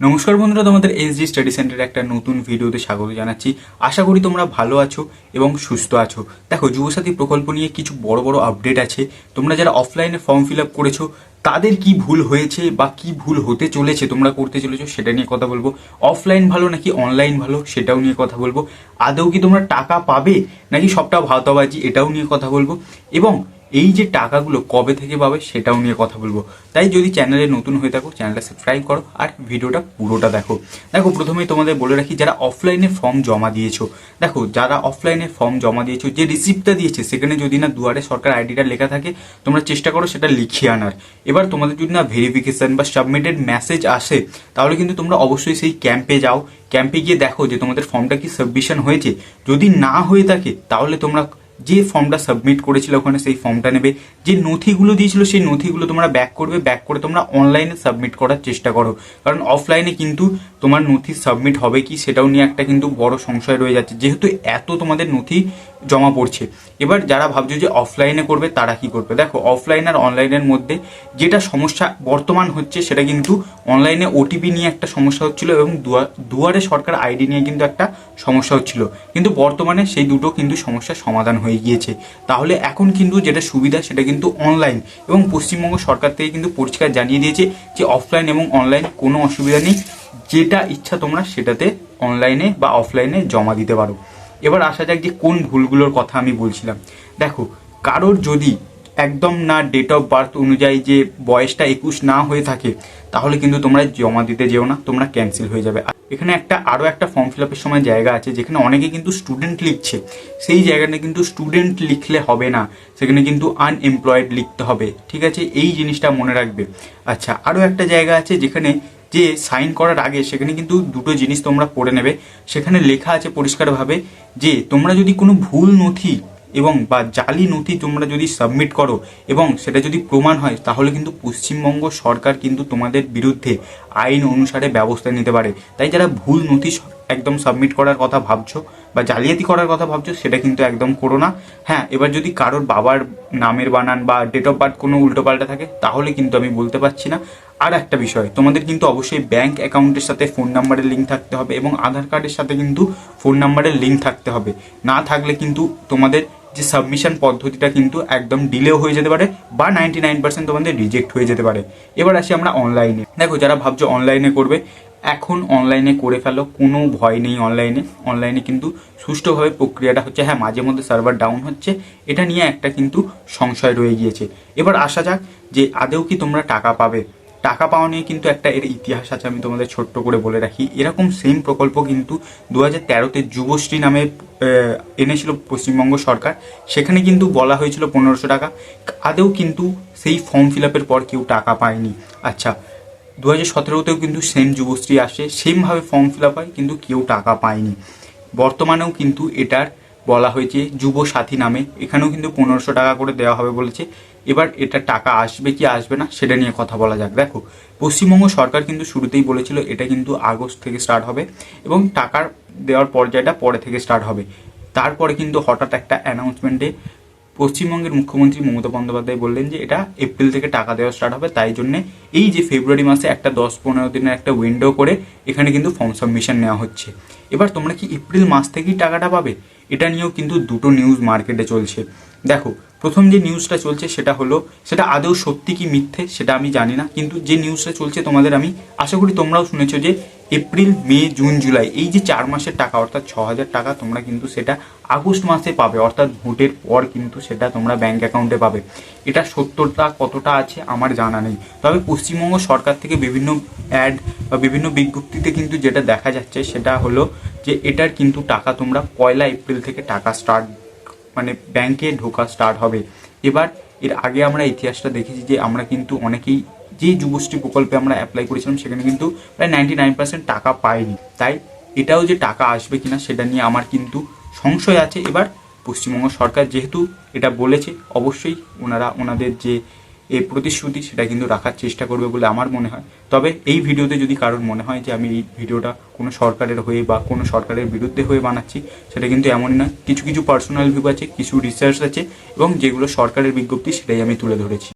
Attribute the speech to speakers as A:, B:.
A: নমস্কার বন্ধুরা, তোমাদের এসজি স্টাডি সেন্টারে একটা নতুন ভিডিওতে স্বাগত জানাচ্ছি। আশা করি তোমরা ভালো আছো এবং সুস্থ আছো। দেখো, যুবসাথী প্রকল্প নিয়ে কিছু বড় বড় আপডেট আছে। তোমরা যারা অফলাইনে ফর্ম ফিল আপ করেছ, তাদের কি ভুল হয়েছে বা কি ভুল হতে চলেছে তোমরা করতে চলেছো সেটা নিয়ে কথা বলব। অফলাইন ভালো নাকি অনলাইন ভালো সেটাও নিয়ে কথা বলব। আদৌ কি তোমরা টাকা পাবে নাকি সবটা ভাওতাবাজি এটাও নিয়ে কথা বলব। এবং এই যে টাকাগুলো কবে থেকে পাবে সেটাও নিয়ে কথা বলব। তাই যদি চ্যানেলে নতুন হয়ে থাকো চ্যানেলটা সাবস্ক্রাইব করো আর ভিডিওটা পুরোটা দেখো। দেখো, প্রথমেই তোমাদের বলে রাখি, যারা অফলাইনে ফর্ম জমা দিয়েছ, দেখো, যারা অফলাইনে ফর্ম জমা দিয়েছ, যে রিসিপ্টটা দিয়েছে, সেখানে যদি না দুয়ারে সরকার আইডিটা লেখা থাকে, তোমরা চেষ্টা করো সেটা লিখিয়ে আনার। এবার তোমাদের যদি না ভেরিফিকেশান বা সাবমিটেড মেসেজ আসে, তাহলে কিন্তু তোমরা অবশ্যই সেই ক্যাম্পে যাও। ক্যাম্পে গিয়ে দেখো যে তোমাদের ফর্মটা কি সাবমিশন হয়েছে। যদি না হয়ে থাকে, তাহলে তোমরা যে ফর্মটা সাবমিট করেছিল ওখানে সেই ফর্মটা নেবে। যে নথিগুলো দিয়েছিল সেই নথিগুলো তোমরা ব্যাক করবে ব্যাক করে তোমরা অনলাইনে সাবমিট করার চেষ্টা করো। কারণ অফলাইনে কিন্তু তোমার নথি সাবমিট হবে কি সেটাও নিয়ে একটা কিন্তু বড় সংশয় রয়ে যাচ্ছে। যেহেতু এত তোমাদের নথি জমা পড়ছে। এবার যারা ভাবছ যে অফলাইনে করবে, তারা কি করবে? দেখো অফলাইন আর অনলাইনের মধ্যে যেটা সমস্যা বর্তমান হচ্ছে সেটা কিন্তু অনলাইনে ওটিপি নিয়ে একটা সমস্যা হচ্ছিল এবং দুয়া- দুয়ারে সরকার আইডি নিয়ে কিন্তু একটা সমস্যা হচ্ছিল। কিন্তু বর্তমানে সেই দুটো কিন্তু সমস্যার সমাধান হয়ে গিয়েছে। তাহলে এখন কিন্তু যেটা সুবিধা সেটা কিন্তু অনলাইন এবং পশ্চিমবঙ্গ সরকার থেকে কিন্তু পরিষ্কার জানিয়ে দিয়েছে যে অফলাইন এবং অনলাইন কোনো অসুবিধা নেই। যেটা ইচ্ছা তোমরা সেটাতে অনলাইনে বা অফলাইনে জমা দিতে পারো। এবার আসা যাক যে কোন ভুলগুলোর কথা আমি বলছিলাম। দেখো, কারোর যদি একদম না ডেট অফ বার্থ অনুযায়ী যে বয়সটা একুশ না হয়ে থাকে, তাহলে কিন্তু তোমরা জমা দিতে যেও না, তোমরা ক্যান্সেল হয়ে যাবে। এখানে একটা আরও একটা ফর্ম ফিল আপের সময় জায়গা আছে, যেখানে অনেকে কিন্তু স্টুডেন্ট লিখছে। সেই জায়গাটা কিন্তু স্টুডেন্ট লিখলে হবে না, সেখানে কিন্তু আনএমপ্লয়েড লিখতে হবে, ঠিক আছে? এই জিনিসটা মনে রাখবে। আচ্ছা আরও একটা জায়গা আছে যেখানে যে সাইন করার আগে সেখানে কিন্তু দুটো জিনিস তোমরা পড়ে নেবে। সেখানে লেখা আছে পরিষ্কারভাবে যে তোমরা যদি কোনো ভুল নথি এবং বা জালি নথি তোমরা যদি সাবমিট করো এবং সেটা যদি প্রমাণ হয়, তাহলে কিন্তু পশ্চিমবঙ্গ সরকার কিন্তু তোমাদের বিরুদ্ধে আইন অনুসারে ব্যবস্থা নিতে পারে। তাই যারা ভুল নথি একদম সাবমিট করার কথা ভাবছ বা জালিয়াতি করার কথা ভাবছ, সেটা কিন্তু একদম করো না। হ্যাঁ এবার যদি কারোর বাবার নামের বানান বা ডেট অফ বার্থ কোনো উল্টোপাল্টা থাকে, তাহলে কিন্তু আমি বলতে পারছি না। আর একটা বিষয়, তোমাদের কিন্তু অবশ্যই ব্যাংক অ্যাকাউন্টের সাথে ফোন নাম্বারের লিঙ্ক থাকতে হবে এবং আধার কার্ডের সাথে কিন্তু ফোন নাম্বারের লিঙ্ক থাকতে হবে। না থাকলে কিন্তু তোমাদের যে সাবমিশন পদ্ধতিটা কিন্তু একদম ডিলেও হয়ে যেতে পারে বা নাইনটি নাইন পার্সেন্ট তোমাদের রিজেক্ট হয়ে যেতে পারে। এবার আসি আমরা অনলাইনে দেখো, যারা ভাবছ অনলাইনে করবে, এখন অনলাইনে করে ফেলো, কোনো ভয় নেই অনলাইনে অনলাইনে কিন্তু সুষ্ঠুভাবে প্রক্রিয়াটা হচ্ছে হ্যাঁ মাঝে মধ্যে সার্ভার ডাউন হচ্ছে, এটা নিয়ে একটা কিন্তু সংশয় রয়ে গিয়েছে। এবার আসা যাক যে আদেও কি তোমরা টাকা পাবে। টাকা পাওয়া নিয়ে কিন্তু একটা এর ইতিহাস আছে আমি তোমাদের ছোট্ট করে বলে রাখি। এরকম সেম প্রকল্প কিন্তু দু হাজার তেরোতে যুবশ্রী নামে এনেছিল পশ্চিমবঙ্গ সরকার। সেখানে কিন্তু বলা হয়েছিল পনেরোশো টাকা। আদেও কিন্তু সেই ফর্ম ফিল আপের পর কেউ টাকা পায়নি। আচ্ছা দু হাজার সতেরোতেও কিন্তু সেম যুবশ্রী আসে সেমভাবে ফর্ম ফিল আপ হয়, কিন্তু কেউ টাকা পায়নি। বর্তমানেও কিন্তু এটার বলা হয়েছে, যুব সাথী নামে। এখানেও কিন্তু পনেরোশো টাকা করে দেওয়া হবে বলেছে। এবার এটা টাকা আসবে কি আসবে না, সেটা নিয়ে কথা বলা যাক। দেখো, পশ্চিমবঙ্গ সরকার কিন্তু শুরুতেই বলেছিল এটা কিন্তু আগস্ট থেকে স্টার্ট হবে এবং টাকার দেওয়ার পর্যায়টা পরে থেকে স্টার্ট হবে। তারপরে কিন্তু হঠাৎ একটা অ্যানাউন্সমেন্টে পশ্চিমবঙ্গের মুখ্যমন্ত্রী মমতা বন্দ্যোপাধ্যায় বললেন যে এটা এপ্রিল থেকে টাকা দেওয়া স্টার্ট হবে, তাই জন্য এই যে ফেব্রুয়ারি মাসে একটা দশ পনেরো দিনের একটা উইন্ডো করে এখানে কিন্তু ফর্ম সাবমিশন নেওয়া হচ্ছে। এবার তোমরা কি এপ্রিল মাস থেকেই টাকাটা পাবে? এটা নিয়েও কিন্তু দুটো নিউজ মার্কেটে চলছে। দেখো, প্রথম যে নিউজটা চলছে সেটা হলো, সেটা আদৌ সত্যি কি মিথ্যে সেটা আমি জানি না, কিন্তু যে নিউজটা চলছে তোমাদের আমি আশা করি তোমরাও শুনেছো যে এপ্রিল, মে, জুন, জুলাই, এই যে চার মাসের টাকা, অর্থাৎ ছ হাজার টাকা তোমরা কিন্তু সেটা আগস্ট মাসে পাবে, অর্থাৎ ভোটের পর কিন্তু সেটা তোমরা ব্যাংক অ্যাকাউন্টে পাবে। এটা সত্তরটা কতটা আছে আমার জানা নেই। তবে পশ্চিমবঙ্গ সরকার থেকে বিভিন্ন অ্যাড বা বিভিন্ন বিজ্ঞপ্তিতে কিন্তু যেটা দেখা যাচ্ছে সেটা হলো যে এটার কিন্তু টাকা তোমরা পয়লা এপ্রিল থেকে টাকা স্টার্ট মানে ব্যাংকে ঢোকা স্টার্ট হবে। এবার এর আগে আমরা ইতিহাসটা দেখেছি যে আমরা কিন্তু অনেকেই যে যুবশ্রী প্রকল্পে আমরা অ্যাপ্লাই করেছিলাম, সেখানে কিন্তু প্রায় নাইনটি নাইন পার্সেন্ট টাকা পাইনি তাই এটাও যে টাকা আসবে কিনা, সেটা নিয়ে আমার কিন্তু সংশয় আছে। এবার পশ্চিমবঙ্গ সরকার যেহেতু এটা বলেছে, অবশ্যই ওনারা ওনাদের যে এই প্রতিশ্রুতি, সেটা কিন্তু রাখার চেষ্টা করবে বলে আমার মনে হয়। তবে এই ভিডিওতে যদি কারোর মনে হয় যে আমি এই ভিডিওটা কোনো সরকারের হয়ে বা কোনো সরকারের বিরুদ্ধে হয়ে বানাচ্ছি, সেটা কিন্তু এমনই নয়। কিছু কিছু পার্সোনাল ভিউ আছে, কিছু রিসার্চ আছে, এবং যেগুলো সরকারের বিজ্ঞপ্তি, সেটাই আমি তুলে ধরেছি।